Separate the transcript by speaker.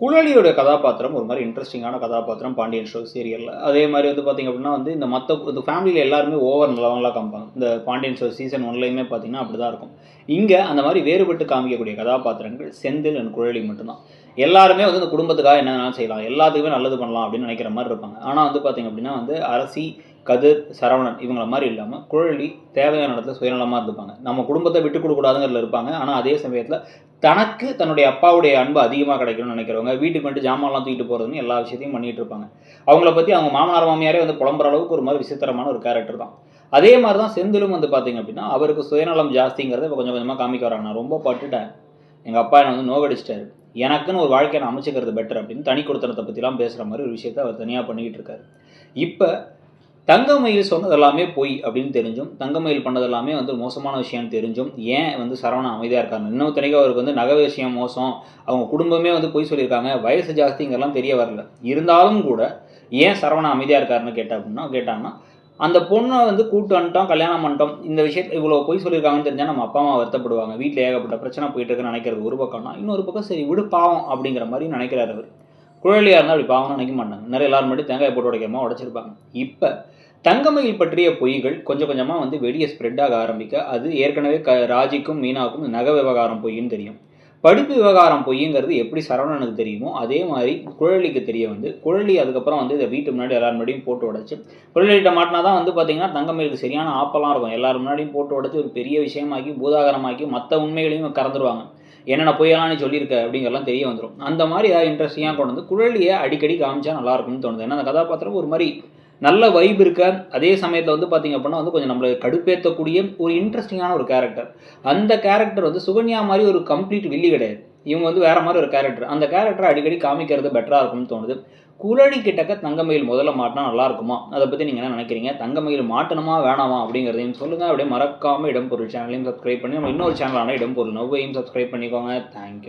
Speaker 1: குழலியோட கதாபாத்திரம் ஒரு மாதிரி இன்ட்ரெஸ்டிங்கான கதாபாத்திரம் பாண்டியன் ஷோ சீரியலில் அதே மாதிரி வந்து பார்த்திங்க அப்படின்னா வந்து இந்த மற்ற இந்த ஃபேமிலியில் எல்லாருமே ஓவர் நல்லவங்களாக காமிப்பாங்க. இந்த பாண்டியன் ஷோ சீசன் ஒன்லையுமே பார்த்தீங்கன்னா அப்படி தான் இருக்கும். இங்கே அந்த மாதிரி வேறுபட்டு காமிக்கக்கூடிய கதாபாத்திரங்கள் செந்தில் அண்ட் குழலி மட்டும்தான். எல்லாருமே வந்து இந்த குடும்பத்துக்காக என்ன வேணாலும் செய்யலாம் எல்லாத்துக்குமே நல்லது பண்ணலாம் அப்படின்னு நினைக்கிற மாதிரி இருப்பாங்க. ஆனால் வந்து பார்த்திங்க அப்படின்னா வந்து அரசி கதிர் சரவணன் இவங்கள மாதிரி இல்லாமல் குழலி தேவையான இடத்துல சுயநலமாக இருப்பாங்க நம்ம குடும்பத்தை விட்டு கொடுக்கூடாதுங்கிறதுல இருப்பாங்க. ஆனால் அதே சமயத்தில் தனக்கு தன்னுடைய அப்பாவுடைய அன்பு அதிகமாக கிடைக்கணும்னு நினைக்கிறவங்க வீட்டுக்கு வந்துட்டு ஜாமான்லாம் தூக்கிட்டு போகிறதுன்னு எல்லா விஷயத்தையும் பண்ணிகிட்டு இருப்பாங்க. அவங்கள பற்றி அவங்க மாமனார் மாமியாரே வந்து புலம்புற அளவுக்கு ஒரு மாதிரி விசித்திரமான ஒரு கேரக்டர் தான். அதே மாதிரி தான் செந்திலும் வந்து பார்த்தீங்க அப்படின்னா அவருக்கு சுயநலம் ஜாஸ்திங்கிறத இப்போ கொஞ்சம் கொஞ்சமாக காமிக்க வராங்க. நான் ரொம்ப பட்டுட்டேன். எங்கள் அப்பா என்னை வந்து நோகடிச்சிட்டாரு. எனக்குன்னு ஒரு வாழ்க்கையை நான் அமைச்சிக்கிறது பெட்டர் அப்படின்னு தனி கொடுத்தனத்தை பற்றிலாம் பேசுகிற மாதிரி ஒரு விஷயத்தை அவர் தனியாக பண்ணிக்கிட்டு இருக்காரு. இப்போ தங்கமயில் சொன்னது எல்லாமே பொய் அப்படின்னு தெரிஞ்சும் தங்கமயில் பண்ணது எல்லாமே வந்து மோசமான விஷயம்னு தெரிஞ்சும் ஏன் வந்து சரவணன் அமைதியாக இருக்காங்க இன்னும் தனியாக அவருக்கு வந்து நகை விஷயம் மோசம் அவங்க குடும்பமே வந்து பொய் சொல்லியிருக்காங்க வயசு ஜாஸ்திங்கெல்லாம் தெரிய வரல. இருந்தாலும் கூட ஏன் சரவணன் அமைதியாக இருக்காருன்னு கேட்டா அப்படின்னா கேட்டாங்கன்னா அந்த பொண்ணை வந்து கூட்டு வந்துட்டோம் கல்யாணம் பண்ணிட்டோம் இந்த விஷயத்தை இவ்வளோ பொய் சொல்லியிருக்காங்கன்னு தெரிஞ்சால் நம்ம அப்பா அம்மா வருத்தப்படுவாங்க. வீட்டில் ஏகப்பட்ட பிரச்சனை போயிட்டு இருக்குன்னு நினைக்கிறது ஒரு பக்கம்னா இன்னொரு பக்கம் சரி விடு பாவம் அப்படிங்கிற மாதிரி நினைக்கிறாரு அவர். குழலியாக இருந்தால் அப்படி பாவம்னு நினைக்க மாட்டாங்க. நிறைய எல்லாரும் மட்டும் தேங்காய் போட்டு உடைக்கிறமா உடைச்சிருப்பாங்க. இப்போ தங்கமயில் பற்றிய பொய்கள் கொஞ்சம் கொஞ்சமாக வந்து வெளியே ஸ்ப்ரெட் ஆக ஆரம்பிக்க அது ஏற்கனவே க ராஜிக்கும் மீனாவுக்கும் நகை விவகாரம் பொய்ன்னு தெரியும். படிப்பு விவகாரம் பொய்ங்கிறது எப்படி சரவணனுக்கு தெரியுமோ அதே மாதிரி குழலிக்கு தெரிய வந்து குழலி அதுக்கப்புறம் வந்து இதை வீட்டு முன்னாடி எல்லாரும் முன்னாடியும் போட்டு உடச்சு குழலிகிட்ட மாட்டினா தான் வந்து பார்த்தீங்கன்னா தங்கமயிலுக்கு சரியான ஆப்பெல்லாம் இருக்கும். எல்லாரும் முன்னாடியும் போட்டு உடச்சு ஒரு பெரிய விஷயமாக்கி பூதாகரமாக்கி மற்ற உண்மைகளையும் கறந்துருவாங்க. என்னென்ன பொய்யலாம்னு சொல்லியிருக்க அப்படிங்கிறலாம் தெரிய வந்துடும் அந்த மாதிரி ஏதாவது இன்ட்ரெஸ்டிங்காக கொண்டு வந்து குழலியை அடிக்கடி காமிச்சா நல்லா இருக்கும்னு தோணுது. ஏன்னா அந்த கதாபாத்திரம் ஒரு மாதிரி நல்ல வைப் இருக்க அதே சமயத்தில் வந்து பார்த்திங்க அப்படின்னா வந்து கொஞ்சம் நம்மளை கடுப்பேற்றக்கூடிய ஒரு இன்ட்ரெஸ்டிங்கான ஒரு கேரக்டர் அந்த கேரக்டர் வந்து சுகன்யா மாதிரி ஒரு கம்ப்ளீட் வில்லி கிடையாது. இவங்க வந்து வேற மாதிரி ஒரு கேரக்டர் அந்த கேரக்டரை அடிக்கடி காமிக்கிறது பெட்டராக இருக்கும்னு தோணுது. குழலி கிட்டக்க தங்கமயில் முதல்ல மாட்டினா நல்லா இருக்குமா? அதை பற்றி நீங்கள் என்ன நினைக்கிறீங்க? தங்கமயில் மாட்டணுமா வேணாமா அப்படிங்கிறதையும் சொல்லுங்கள் அப்படியே மறக்காமல் இடம்பொருள் சேனலையும் சப்ஸ்கிரைப் பண்ணி நம்ம இன்னொரு சேனலான இடம்பொருள் நவ்வையும் சப்ஸ்கிரைப் பண்ணிக்கோங்க. தேங்க்யூ